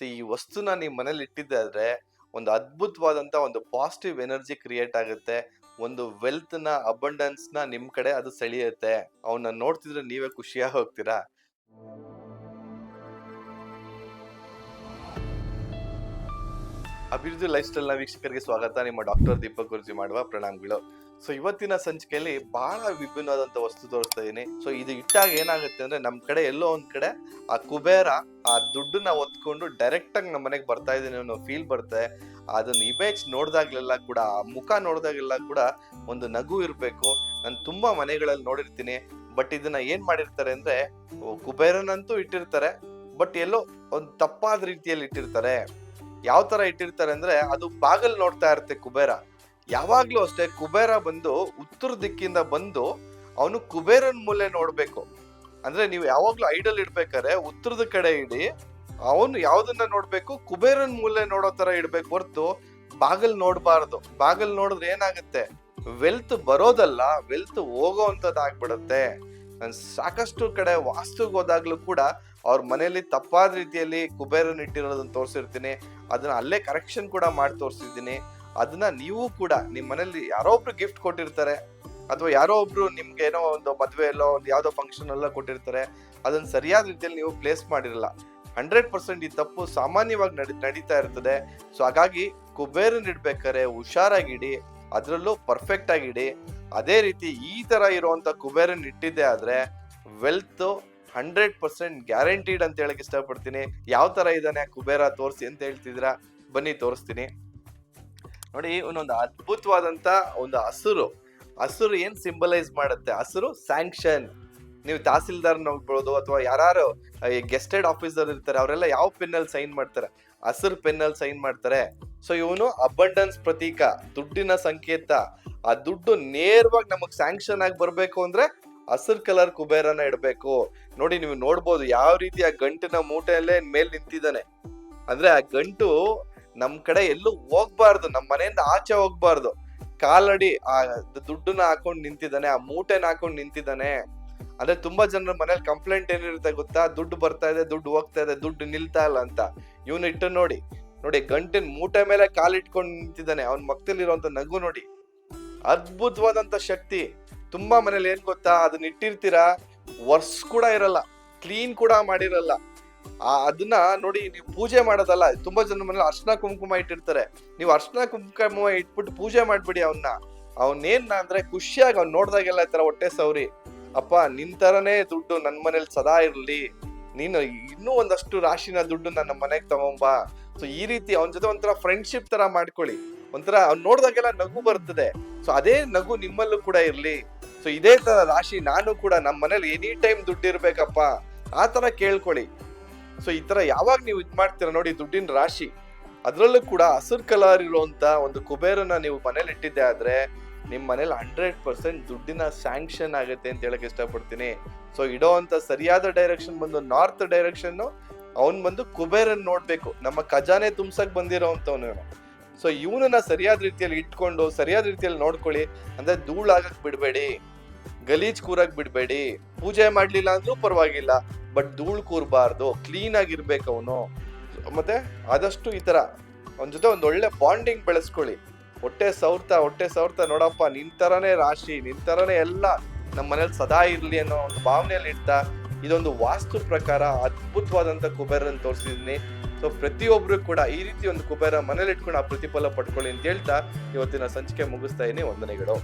So ಈ ವಸ್ತುನ ನೀವು ಮನೇಲಿ ಇಟ್ಟಿದ್ದಾದ್ರೆ ಒಂದು ಅದ್ಭುತವಾದಂಥ ಒಂದು ಪಾಸಿಟಿವ್ ಎನರ್ಜಿ ಕ್ರಿಯೇಟ್ ಆಗುತ್ತೆ. ಒಂದು ವೆಲ್ತ್ನ ಅಬಂಡೆನ್ಸ್ನ ನಿಮ್ಮ ಕಡೆ ಅದು ಸೆಳೆಯುತ್ತೆ. ಅವನ್ನ ನೋಡ್ತಿದ್ರೆ ನೀವೇ ಖುಷಿಯಾಗಿ ಹೋಗ್ತೀರಾ? ಅಭಿವೃದ್ಧಿ ಲೈಫ್ ಸ್ಟೈಲ್ನ ವೀಕ್ಷಕರಿಗೆ ಸ್ವಾಗತ. ನಿಮ್ಮ ಡಾಕ್ಟರ್ ದೀಪಕ್ ಗುರುಜಿ ಮಾಡುವ ಪ್ರಣಾಮಗಳು. ಸೊ ಇವತ್ತಿನ ಸಂಚಿಕೆಯಲ್ಲಿ ಬಹಳ ವಿಭಿನ್ನವಾದಂತ ವಸ್ತು ತೋರಿಸ್ತಾ ಇದೀನಿ. ಸೊ ಇದು ಇಟ್ಟಾಗ ಏನಾಗುತ್ತೆ ಅಂದ್ರೆ ನಮ್ ಕಡೆ ಎಲ್ಲೋ ಒಂದ್ ಕಡೆ ಆ ಕುಬೇರ ಆ ದುಡ್ಡನ್ನ ಒತ್ಕೊಂಡು ಡೈರೆಕ್ಟ್ ಆಗಿ ನಮ್ಮ ಮನೆಗೆ ಬರ್ತಾ ಇದೀನಿ ಅನ್ನೋ ಫೀಲ್ ಬರುತ್ತೆ. ಅದನ್ನ ಇಮೇಜ್ ನೋಡಿದಾಗ್ಲೆಲ್ಲ ಕೂಡ, ಆ ಮುಖ ನೋಡಿದಾಗೆಲ್ಲ ಕೂಡ ಒಂದು ನಗು ಇರಬೇಕು. ನಾನು ತುಂಬಾ ಮನೆಗಳಲ್ಲಿ ನೋಡಿರ್ತೀನಿ. ಬಟ್ ಇದನ್ನ ಏನ್ ಮಾಡಿರ್ತಾರೆ ಅಂದ್ರೆ ಕುಬೇರನಂತೂ ಇಟ್ಟಿರ್ತಾರೆ. ಬಟ್ ಎಲ್ಲೋ ಒಂದು ತಪ್ಪಾದ ರೀತಿಯಲ್ಲಿ ಇಟ್ಟಿರ್ತಾರೆ. ಯಾವ ತರ ಇಟ್ಟಿರ್ತಾರೆ ಅಂದ್ರೆ, ಅದು ಬಾಗಲ್ ನೋಡ್ತಾ ಇರುತ್ತೆ ಕುಬೇರ. ಯಾವಾಗ್ಲೂ ಅಷ್ಟೇ ಕುಬೇರ ಬಂದು ಉತ್ತರ ದಿಕ್ಕಿಂದ ಬಂದು ಅವನು ಕುಬೇರನ್ ಮೂಲೆ ನೋಡ್ಬೇಕು. ಅಂದ್ರೆ ನೀವು ಯಾವಾಗ್ಲೂ ಐಡಲ್ ಇಡ್ಬೇಕಾದ್ರೆ ಉತ್ತರದ ಕಡೆ ಇಡಿ, ಅವನು ಯಾವ್ದನ್ನ ನೋಡ್ಬೇಕು? ಕುಬೇರನ್ ಮೂಲೆ ನೋಡೋ ತರ ಇಡ್ಬೇಕು ಹೊರ್ತು ಬಾಗಲ್ ನೋಡ್ಬಾರ್ದು. ಬಾಗಲ್ ನೋಡಿದ್ರೆ ಏನಾಗುತ್ತೆ? ವೆಲ್ತ್ ಬರೋದಲ್ಲ ವೆಲ್ತ್ ಹೋಗೋ ಅಂತದ್ ಸಾಕಷ್ಟು ಕಡೆ ವಾಸ್ತುಗೆ ಹೋದಾಗ್ಲೂ ಕೂಡ ಅವ್ರ ಮನೆಯಲ್ಲಿ ತಪ್ಪಾದ ರೀತಿಯಲ್ಲಿ ಕುಬೇರನ್ ಇಟ್ಟಿರೋದನ್ನ ತೋರಿಸಿರ್ತೀನಿ. ಅದನ್ನ ಅಲ್ಲೇ ಕರೆಕ್ಷನ್ ಕೂಡ ಮಾಡಿ ತೋರಿಸಿದ್ದೀನಿ. ಅದನ್ನ ನೀವು ಕೂಡ ನಿಮ್ಮ ಮನೇಲಿ ಯಾರೋ ಒಬ್ರು ಗಿಫ್ಟ್ ಕೊಟ್ಟಿರ್ತಾರೆ, ಅಥವಾ ಯಾರೋ ಒಬ್ರು ನಿಮ್ಗೆ ಏನೋ ಒಂದು ಮದುವೆ ಎಲ್ಲೋ ಒಂದು ಯಾವ್ದೋ ಫಂಕ್ಷನ್ ಎಲ್ಲ ಕೊಟ್ಟಿರ್ತಾರೆ, ಅದನ್ನ ಸರಿಯಾದ ರೀತಿಯಲ್ಲಿ ನೀವು ಪ್ಲೇಸ್ ಮಾಡಿರಲ್ಲ. ಹಂಡ್ರೆಡ್ ಪರ್ಸೆಂಟ್ ಈ ತಪ್ಪು ಸಾಮಾನ್ಯವಾಗಿ ನಡಿ, ನಡೀತಾ ಇರ್ತದೆ. ಸೊ ಹಾಗಾಗಿ ಕುಬೇರನ್ ಇಡ್ಬೇಕಾದ್ರೆ ಹುಷಾರಾಗಿಡಿ, ಅದರಲ್ಲೂ ಪರ್ಫೆಕ್ಟ್ ಆಗಿಡಿ. ಅದೇ ರೀತಿ ಈ ತರ ಇರುವಂತ ಕುಬೇರನ್ ಇಟ್ಟಿದ್ದೆ ಆದ್ರೆ ವೆಲ್ತ್ ಹಂಡ್ರೆಡ್ ಪರ್ಸೆಂಟ್ ಗ್ಯಾರಂಟಿಡ್ ಅಂತ ಹೇಳಕ್ ಇಷ್ಟಪಡ್ತೀನಿ. ಯಾವ ತರ ಇದ್ದಾನೆ ಕುಬೇರ ತೋರಿಸಿ ಅಂತ ಹೇಳ್ತಿದ್ರ ಬನ್ನಿ ತೋರಿಸ್ತೀನಿ. ನೋಡಿ ಒಂದೊಂದು ಅದ್ಭುತವಾದಂತ ಒಂದು ಹಸಿರು. ಹಸಿರು ಏನ್ ಸಿಂಬಲೈಸ್ ಮಾಡುತ್ತೆ? ಹಸಿರು ಸ್ಯಾಂಕ್ಷನ್ ನೀವು ತಹಸೀಲ್ದಾರ್ ನೋಡ್ಬೋದು ಅಥವಾ ಯಾರು ಗೆಸ್ಟೆಡ್ ಆಫೀಸರ್ ಇರ್ತಾರೆ, ಅವರೆಲ್ಲ ಯಾವ ಪೆನ್ನಲ್ಲಿ ಸೈನ್ ಮಾಡ್ತಾರೆ? ಹಸಿರು ಪೆನ್ನಲ್ಲಿ ಸೈನ್ ಮಾಡ್ತಾರೆ. ಸೊ ಇವನು ಅಬಂಡನ್ಸ್ ಪ್ರತೀಕ, ದುಡ್ಡಿನ ಸಂಕೇತ. ಆ ದುಡ್ಡು ನೇರವಾಗಿ ನಮಗ್ ಸ್ಯಾಂಕ್ಷನ್ ಆಗಿ ಬರಬೇಕು ಅಂದ್ರೆ ಹಸಿರು ಕಲರ್ ಕುಬೇರನ ಇಡಬೇಕು. ನೋಡಿ, ನೀವು ನೋಡ್ಬೋದು ಯಾವ ರೀತಿ ಆ ಗಂಟಿನ ಮೂಟೆಯಲ್ಲೇ ಮೇಲೆ ನಿಂತಿದ್ದಾನೆ. ಅಂದ್ರೆ ಆ ಗಂಟು ನಮ್ ಕಡೆ ಎಲ್ಲೂ ಹೋಗ್ಬಾರ್ದು, ನಮ್ ಮನೆಯಿಂದ ಆಚೆ ಹೋಗ್ಬಾರ್ದು. ಕಾಲಡಿ, ಆ, ದುಡ್ಡನ್ನ ಹಾಕೊಂಡು ನಿಂತಿದ್ದಾನೆ, ಆ ಮೂಟೆನ ಹಾಕೊಂಡು ನಿಂತಿದ್ದಾನೆ. ಅಂದ್ರೆ ತುಂಬಾ ಜನರ ಮನೇಲಿ ಕಂಪ್ಲೇಂಟ್ ಏನಿರುತ್ತೆ ಗೊತ್ತಾ? ದುಡ್ಡು ಬರ್ತಾ ಇದೆ, ದುಡ್ಡು ಹೋಗ್ತಾ ಇದೆ, ದುಡ್ಡು ನಿಲ್ತಾ ಇಲ್ಲ ಅಂತ. ಇವನು ಇಟ್ಟು ನೋಡಿ ನೋಡಿ ಗಂಟಿನ ಮೂಟೆ ಮೇಲೆ ಕಾಲಿಟ್ಕೊಂಡು ನಿಂತಿದ್ದಾನೆ, ಅವನ ಮಕ್ತಲ್ಲಿರುವಂತ ನಗು ನೋಡಿ. ಅದ್ಭುತವಾದಂತ ಶಕ್ತಿ. ತುಂಬಾ ಮನೇಲಿ ಏನ್ ಗೊತ್ತಾ? ಅದನ್ನ ಇಟ್ಟಿರ್ತೀರಾ? ವರ್ಷ ಕೂಡ ಇರಲ್ಲ, ಕ್ಲೀನ್ ಕೂಡ ಮಾಡಿರಲ್ಲ. ಅದನ್ನ ನೋಡಿ ನೀವು ಪೂಜೆ ಮಾಡೋದಲ್ಲ, ತುಂಬಾ ಜನ ಮನೇಲಿ ಅರ್ಶನ ಕುಂಕುಮ ಇಟ್ಟಿರ್ತಾರೆ. ನೀವು ಅರ್ಶನ ಕುಂಕುಮ ಇಟ್ಬಿಟ್ಟು ಪೂಜೆ ಮಾಡ್ಬಿಡಿ ಅವನ್ನ ಅವನೇನ್ ಅಂದ್ರೆ ಖುಷಿಯಾಗಿ ಅವ್ನ್ ನೋಡ್ದಾಗೆಲ್ಲ ಈ ತರ ಹೊಟ್ಟೆ ಸೌರಿ ಅಪ್ಪ, ನಿನ್ ತರನೇ ದುಡ್ಡು ನನ್ ಮನೇಲಿ ಸದಾ ಇರ್ಲಿ. ನೀನು ಇನ್ನೂ ಒಂದಷ್ಟು ರಾಶಿನ ದುಡ್ಡು ನನ್ನ ಮನೆಗೆ ತಗೊಂಬಾ. ಸೊ ಈ ರೀತಿ ಅವನ ಜೊತೆ ಒಂಥರ ಫ್ರೆಂಡ್ಶಿಪ್ ತರ ಮಾಡ್ಕೊಳ್ಳಿ. ಒಂಥರ ಅವ್ನ್ ನೋಡ್ದಾಗೆಲ್ಲ ನಗು ಬರ್ತದೆ. ಸೊ ಅದೇ ನಗು ನಿಮ್ಮಲ್ಲೂ ಕೂಡ ಇರ್ಲಿ. ಸೊ ಇದೇ ತರ ರಾಶಿ ನಾನು ಕೂಡ ನಮ್ಮ ಮನೇಲಿ ಎನಿ ಟೈಮ್ ದುಡ್ಡು ಇರ್ಬೇಕಪ್ಪ ಆ ತರ ಕೇಳ್ಕೊಳ್ಳಿ. ಸೊ ಈ ತರ ಯಾವಾಗ ನೀವು ಇದು ಮಾಡ್ತೀರಾ ನೋಡಿ, ದುಡ್ಡಿನ ರಾಶಿ. ಅದರಲ್ಲೂ ಕೂಡ ಹಸಿರು ಕಲರ್ ಇರುವಂತ ಒಂದು ಕುಬೇರನ ನೀವು ಮನೇಲಿ ಇಟ್ಟಿದ್ದೆ ಆದ್ರೆ ನಿಮ್ಮ ಮನೇಲಿ ಹಂಡ್ರೆಡ್ ಪರ್ಸೆಂಟ್ ದುಡ್ಡಿನ ಸ್ಯಾಂಕ್ಷನ್ ಆಗುತ್ತೆ ಅಂತ ಹೇಳಕ್ ಇಷ್ಟಪಡ್ತೀನಿ. ಸೊ ಇಡೋ ಅಂತ ಸರಿಯಾದ ಡೈರೆಕ್ಷನ್ ಬಂದು ನಾರ್ತ್ ಡೈರೆಕ್ಷನ್ ಅವನ್ ಬಂದು ಕುಬೇರನ್ ನೋಡ್ಬೇಕು. ನಮ್ಮ ಖಜಾನೆ ತುಂಬಸಕ್ ಬಂದಿರೋಂಥವ್ನು ಸೊ ಇವನನ್ನ ಸರಿಯಾದ ರೀತಿಯಲ್ಲಿ ಇಟ್ಕೊಂಡು, ಸರಿಯಾದ ರೀತಿಯಲ್ಲಿ ನೋಡ್ಕೊಳ್ಳಿ. ಅಂದ್ರೆ ಧೂಳಾಗಕ್ ಬಿಡ್ಬೇಡಿ, ಗಲೀಜ್ ಕೂರಕ್ ಬಿಡ್ಬೇಡಿ, ಪೂಜೆ ಮಾಡ್ಲಿಲ್ಲ ಅಂದ್ರೂ ಪರವಾಗಿಲ್ಲ. ಬಟ್ ಧೂಳು ಕೂರಬಾರ್ದು ಕ್ಲೀನ್ ಆಗಿರ್ಬೇಕು ಅವನು. ಮತ್ತೆ ಆದಷ್ಟು ಈ ತರ ಅವನ ಜೊತೆ ಒಂದ್ ಒಳ್ಳೆ ಬಾಂಡಿಂಗ್ ಬೆಳೆಸ್ಕೊಳ್ಳಿ. ಹೊಟ್ಟೆ ಸೌರ್ತಾ ಹೊಟ್ಟೆ ಸೌರ್ತಾ ನೋಡಪ್ಪ, ನಿನ್ ತರನೇ ರಾಶಿ, ನಿನ್ ತರನೇ ಎಲ್ಲ ನಮ್ಮ ಮನೇಲಿ ಸದಾ ಇರ್ಲಿ ಅನ್ನೋ ಒಂದು ಭಾವನೆಯಲ್ಲಿ ಇಡ್ತಾ, ಇದೊಂದು ವಾಸ್ತು ಪ್ರಕಾರ ಅದ್ಭುತವಾದಂತ ಕುಬೇರನ್ ತೋರಿಸಿದೀನಿ. ಸೊ ಪ್ರತಿಯೊಬ್ರು ಕೂಡ ಈ ರೀತಿ ಒಂದು ಕುಬೇರ ಮನೇಲಿ ಇಟ್ಕೊಂಡು ಆ ಪ್ರತಿಫಲ ಪಡ್ಕೊಳ್ಳಿ ಅಂತ ಹೇಳ್ತಾ ಇವತ್ತಿನ ಸಂಚಿಕೆ ಮುಗಿಸ್ತಾ ಇದೀನಿ. ವಂದನೆಗಳು.